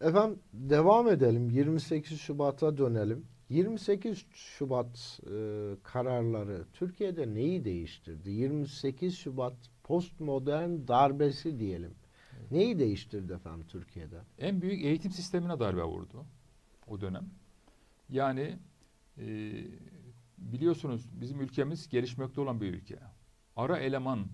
Efendim devam edelim. 28 Şubat'a dönelim. 28 Şubat e, kararları Türkiye'de neyi değiştirdi? 28 Şubat postmodern darbesi diyelim. Neyi değiştirdi efendim Türkiye'de? En büyük eğitim sistemine darbe vurdu o dönem. Yani e, biliyorsunuz bizim ülkemiz gelişmekte olan bir ülke. Ara eleman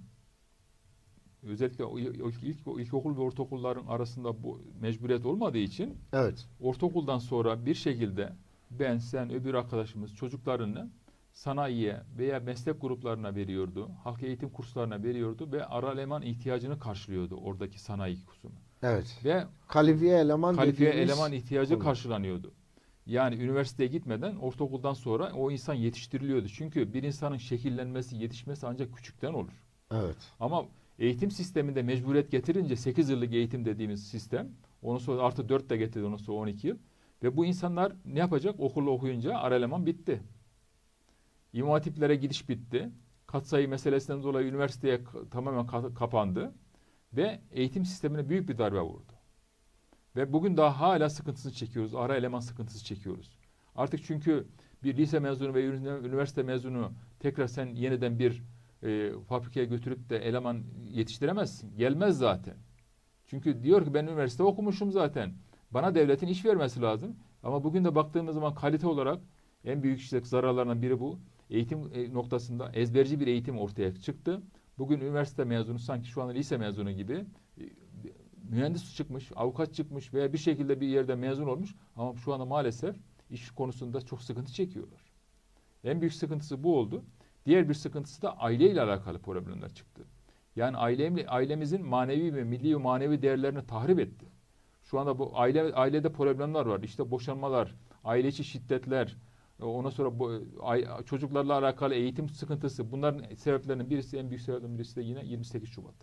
özellikle ilk, ilk ilkokul ve ortaokulların arasında bu mecburiyet olmadığı için Evet. ortaokuldan sonra bir şekilde ben, sen, öbür arkadaşımız çocuklarını sanayiye veya meslek gruplarına veriyordu. Halk eğitim kurslarına veriyordu ve ara eleman ihtiyacını karşılıyordu oradaki sanayi kursunu. Evet. Ve Kalifiye eleman kalifiye eleman ihtiyacı konu. karşılanıyordu. Yani üniversiteye gitmeden ortaokuldan sonra o insan yetiştiriliyordu. Çünkü bir insanın şekillenmesi, yetişmesi ancak küçükten olur. Evet. Ama eğitim sisteminde mecburiyet getirince 8 yıllık eğitim dediğimiz sistem, onu sonra artı 4 de getirdi, onu sonra 12 yıl. Ve bu insanlar ne yapacak? Okulda okuyunca ara eleman bitti. İmam hatiplere gidiş bitti. Katsayı meselesinden dolayı üniversiteye tamamen ka- kapandı. Ve eğitim sistemine büyük bir darbe vurdu. Ve bugün daha hala sıkıntısını çekiyoruz. Ara eleman sıkıntısı çekiyoruz. Artık çünkü bir lise mezunu ve üniversite mezunu tekrar sen yeniden bir e, fabrikaya götürüp de eleman yetiştiremezsin. Gelmez zaten. Çünkü diyor ki ben üniversite okumuşum zaten. Bana devletin iş vermesi lazım. Ama bugün de baktığımız zaman kalite olarak en büyük işte zararlarından biri bu. Eğitim e, noktasında ezberci bir eğitim ortaya çıktı. Bugün üniversite mezunu sanki şu anda lise mezunu gibi e, mühendis çıkmış, avukat çıkmış veya bir şekilde bir yerde mezun olmuş ama şu anda maalesef iş konusunda çok sıkıntı çekiyorlar. En büyük sıkıntısı bu oldu. Diğer bir sıkıntısı da aileyle alakalı problemler çıktı. Yani aile, ailemizin manevi ve milli ve manevi değerlerini tahrip etti. Şu anda bu aile ailede problemler var. İşte boşanmalar, aile içi şiddetler, e, ondan sonra bu, ay- çocuklarla alakalı eğitim sıkıntısı. Bunların sebeplerinin birisi, en büyük sebeplerinin birisi de yine 28 Şubat.